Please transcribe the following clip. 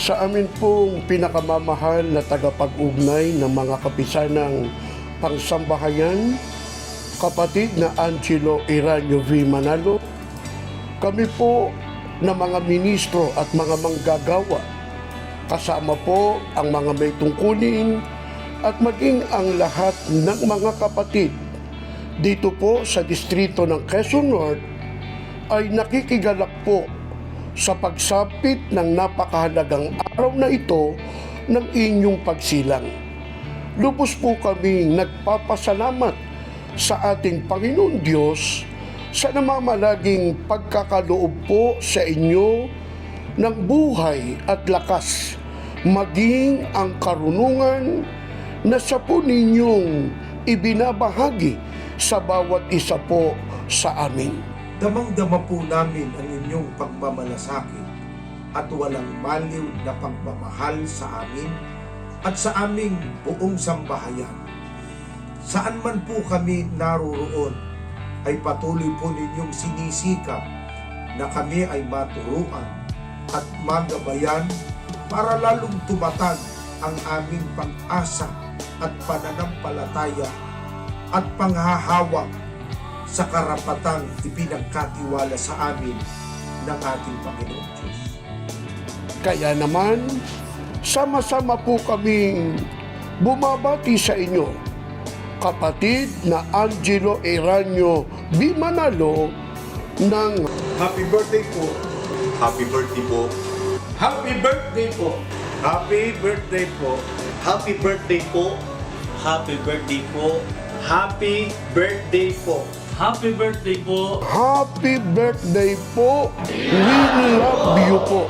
Sa amin pong pinakamamahal na tagapag-ugnay ng mga kapisanang pangsambahayan, kapatid na Angelo Iranio V. Manalo, kami po na mga ministro at mga manggagawa, kasama po ang mga may tungkulin at maging ang lahat ng mga kapatid dito po sa distrito ng Quezon North ay nakikigalak po sa pagsapit ng napakahalagang araw na ito ng inyong pagsilang. Lubos po kami nagpapasalamat sa ating Panginoon Diyos sa namamalaging pagkakaloob po sa inyo ng buhay at lakas, maging ang karunungan na sa po ninyong ibinabahagi sa bawat isa po sa amin. Damang-dama po namin ang inyong pagmamalasakit at walang maliw na pagmamahal sa amin at sa aming buong sambahayan. Saan man po kami naroroon, ay patuloy po ninyong sinisikap na kami ay maturuan at magabayan para lalong tumatag ang aming pag-asa at pananampalataya at panghahawak sa karapatang ipinagkatiwala sa amin ng ating Panginoong Diyos. Kaya naman, sama-sama po kaming bumabati sa inyo, kapatid na Angelo Eranio Bimanalo ng Happy birthday po! Happy birthday po. Happy birthday po! Happy birthday po! Happy birthday po. Happy birthday po. Happy birthday po. Happy birthday po. Happy Birthday po! We love you po!